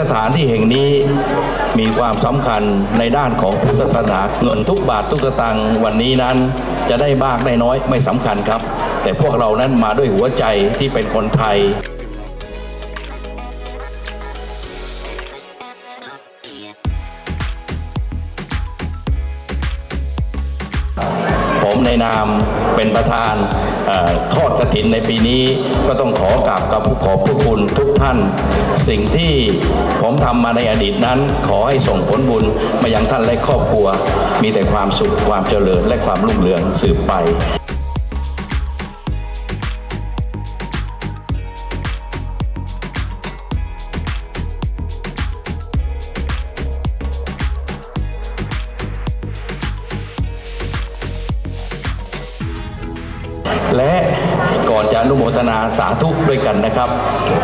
สถานที่แห่งนี้มีความสำคัญในด้านของพุทธศาสนาเงินทุกบาททุกสตางค์วันนี้นั้นจะได้มากได้น้อยไม่สำคัญครับ แต่พวกเรานั้นมาด้วยหัวใจที่เป็นคนไทยผมในนามเป็นประธานเอ่อท กระถินในปีนี้ก็ต้องขอกราบกับขอบพระคุณทุกท่าน สิ่งที่ผมทำมาในอดีตนั้น ขอให้ส่งผลบุญมายังท่านและครอบครัว มีแต่ความสุขความเจริญและความรุ่งเรืองสืบไป และก่อนจะอนุโมทนาสาธุด้วยกันนะครับ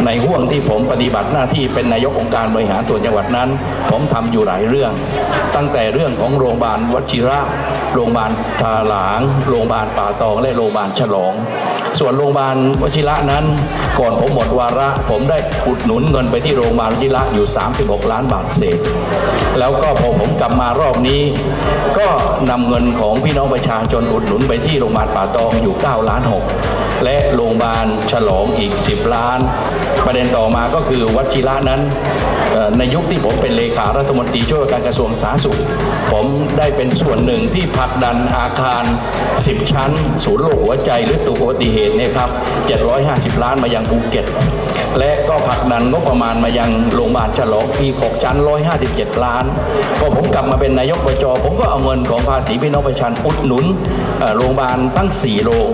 ในห่วงที่ผมปฏิบัติหน้าที่เป็นนายกองค์การบริหารส่วนจังหวัดนั้น ผมทำอยู่หลายเรื่อง ตั้งแต่เรื่องของโรงพยาบาลวชิระ โรงพยาบาลทาหลาง โรงพยาบาลป่าตอง และโรงพยาบาลฉลอง ส่วนโรงพยาบาลวชิระนั้น ก่อนผมหมดวาระ ผมได้อุดหนุนเงินไปที่โรงพยาบาลวชิระอยู่ 36 ล้านบาทเศษ แล้วก็พอผมกลับมารอบนี้ ก็นำเงินของพี่น้องประชาชนอุดหนุนไปที่โรงพยาบาลป่าตองอยู่ 9 ล้าน6และโรงพยาบาลฉลองอีก 10 ล้าน ประเด็นต่อมาก็คือวัชิระนั้นในยุคที่ผมเป็นเลขารัฐมนตรีช่วยการกระทรวงสาธารณสุข ผมได้เป็นส่วนหนึ่งที่ผลักดันอาคาร 10 ชั้น ศูนย์โรคหัวใจหรือตุกอุบัติเหตเนี่ยครับ 750 ล้านมายังภูเก็ต และก็ผลักดันงบประมาณมายังโรงพยาบาลฉลองอีก6ชั้น 157 ล้าน พอผมกลับมาเป็นนายกประจผมก็เอาเงินของภาษีพี่น้องประชาชนอุดหนุนโรงพยาบาลทั้ง 4 โรง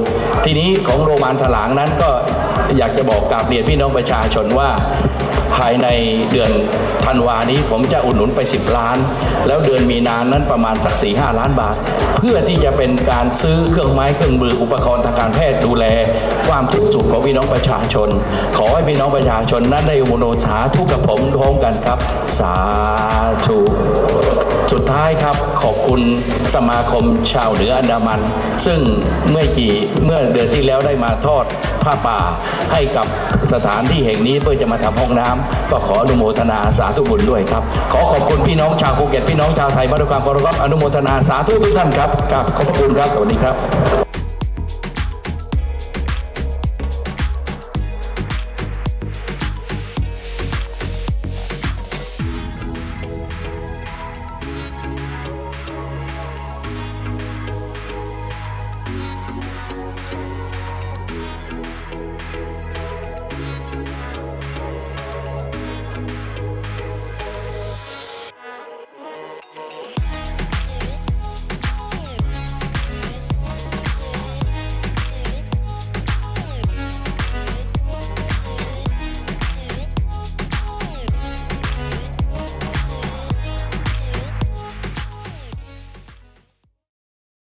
ทีนี้ของโรงพยาบาลถลางนั้นก็อยากจะบอกกราบเรียนพี่น้องประชาชนว่า ภายในเดือนธันวานี้ผมจะอุดหนุนไป 10 ล้าน แล้วเดือนมีนานั้นประมาณสัก4 5 ล้านบาท เพื่อที่จะเป็นการซื้อเครื่องไม้เครื่องมืออุปกรณ์ทางการแพทย์ดูแล ความทุกข์สุขของพี่น้องประชาชน ขอให้พี่น้องประชาชนนั้นได้อุโนสาทุกกับผมพร้อมกันครับ สาธุสุดท้ายครับขอบคุณสมาคมชาวเหนืออันดามัน ซึ่งเมื่อกี่เมื่อเดือนที่แล้วได้มาทอดผ้าป่าให้กับสถานที่แห่งนี้เพื่อจะมาทำห้องน้ำก็ขออนุโมทนาสาธุบุญด้วยครับ ขอขอบคุณพี่น้องชาวภูเก็ตพี่น้องชาวไทยมาด้วยความเคารพอนุโมทนาสาธุทุกท่านครับกับขอบพระคุณครับสวัสดีครับ